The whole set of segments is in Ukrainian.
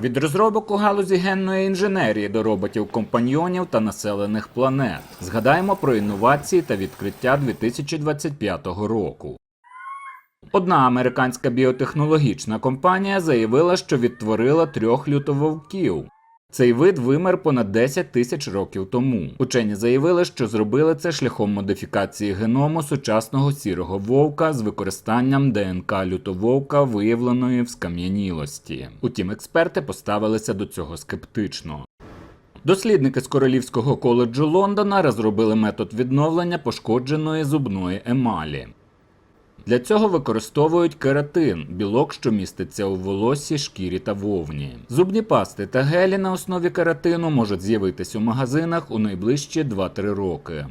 Від розробок у галузі генної інженерії до роботів-компаньйонів та населених планет. Згадаємо про інновації та відкриття 2025 року. Одна американська біотехнологічна компанія заявила, що відтворила трьох лютововків. Цей вид вимер понад 10 тисяч років тому. Учені заявили, що зробили це шляхом модифікації геному сучасного сірого вовка з використанням ДНК лютововка, виявленої в скам'янілості. Утім, експерти поставилися до цього скептично. Дослідники з Королівського коледжу Лондона розробили метод відновлення пошкодженої зубної емалі. Для цього використовують кератин, білок, що міститься у волоссі, шкірі та вовні. Зубні пасти та гелі на основі кератину можуть з'явитись у магазинах у найближчі 2-3 роки.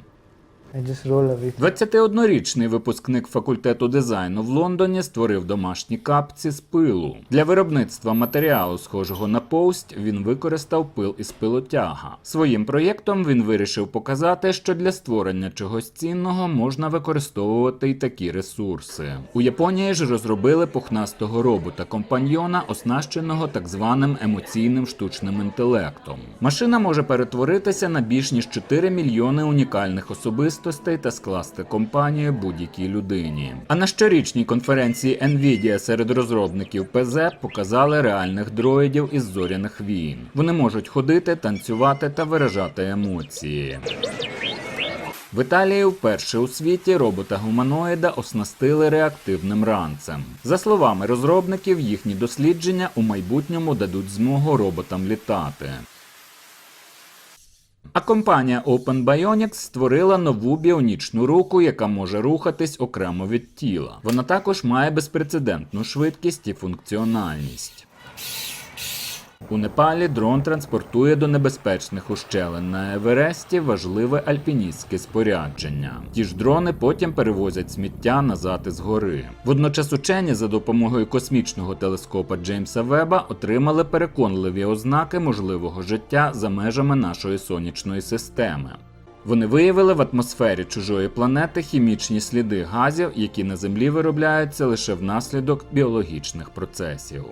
21-річний випускник факультету дизайну в Лондоні створив домашні капці з пилу. Для виробництва матеріалу, схожого на повсть, він використав пил із пилотяга. Своїм проєктом він вирішив показати, що для створення чогось цінного можна використовувати й такі ресурси. У Японії ж розробили пухнастого робота компаньйона, оснащеного так званим емоційним штучним інтелектом. Машина може перетворитися на більш ніж 4 мільйони унікальних особистостей та скласти компанію будь-якій людині. А на щорічній конференції Nvidia серед розробників ПЗ показали реальних дроїдів із зоряних війн. Вони можуть ходити, танцювати та виражати емоції. В Італії вперше у світі робота-гуманоїда оснастили реактивним ранцем. За словами розробників, їхні дослідження у майбутньому дадуть змогу роботам літати. А компанія Open Bionics створила нову біонічну руку, яка може рухатись окремо від тіла. Вона також має безпрецедентну швидкість і функціональність. У Непалі дрон транспортує до небезпечних ущелин на Евересті важливе альпіністське спорядження. Ті ж дрони потім перевозять сміття назад із гори. Водночас учені за допомогою космічного телескопа Джеймса Веба отримали переконливі ознаки можливого життя за межами нашої сонячної системи. Вони виявили в атмосфері чужої планети хімічні сліди газів, які на Землі виробляються лише внаслідок біологічних процесів.